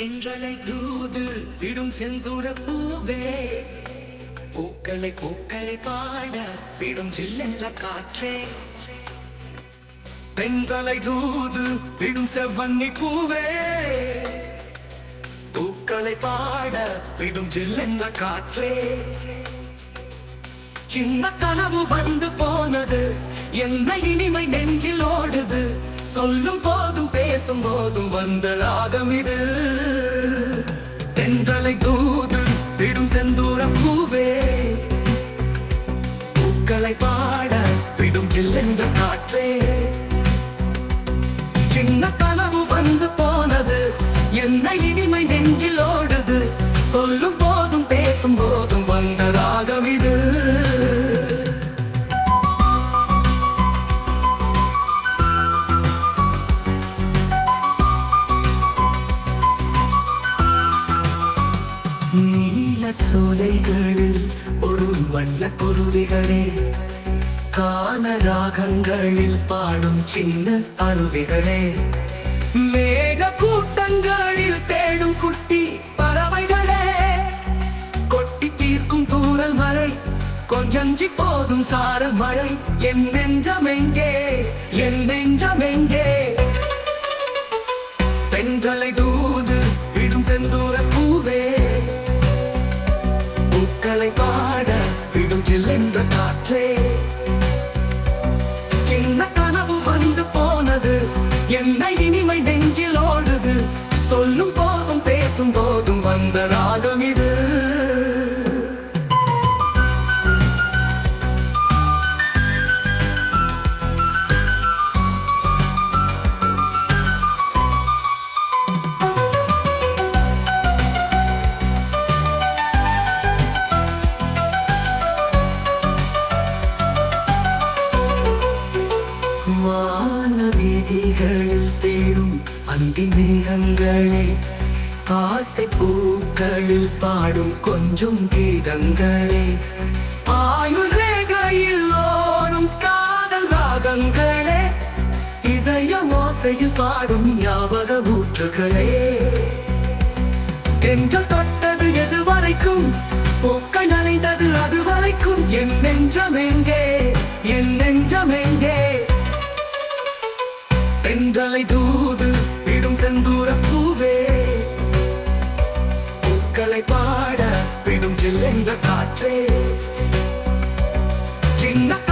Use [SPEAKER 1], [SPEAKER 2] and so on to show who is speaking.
[SPEAKER 1] தென்றலை தூது விடும் செந்தூர பூவே. பூக்களை பூக்களை பாட விடும் ஜில்லென்ற காற்றே. தென்றலை தூது விடும் செவ்வன்னி பூவே. பூக்களை பாட விடும் ஜில்லென்ற காற்றே. சின்ன கனவு வந்து போனது என்ன இனிமை நெஞ்சில் ஓடுது. சொல்லும் போதும் பேசும் போதும் வந்த ராகம் இது. தென்றலை தூது விடும் செந்தூர பூவே. பூக்களை பாட விடும் ஜில்லென்ற காற்றே. சின்ன கனவு வந்து போனது என்ன இனிமை நெஞ்சிலோடு நீல சோலைகளில் ஒரு வண்ண குருவிகளே. கான ராகங்களில் பாடும் சின்ன அருவிகளே. மேக கூட்டங்களில் தேடும் குட்டி பறவைகளே. கொட்டி தீர்க்கும் தூரல் மழை கொஞ்சஞ்சி போதும் சார மழை என் நெஞ்சமெங்கே என் காற்றே சின்ன கனவு வந்து போனது. என்னை இனிமை அந்தி மேகங்களே ஆசை பூக்களில் பாடும் கொஞ்சம் கீதங்களே. ஆயுள் ரேகையில் ஓடும் காதல் ராகங்களே. இதய ஓசையில் பாடும் ஞாபக ஊற்றுகளே. எங்கள் தொட்டது எது வரைக்கும் பூக்கள் நனைந்தது அது வரைக்கும் என் நெஞ்சமெங்கே என் நெஞ்சமெங்கே பெண்களை you know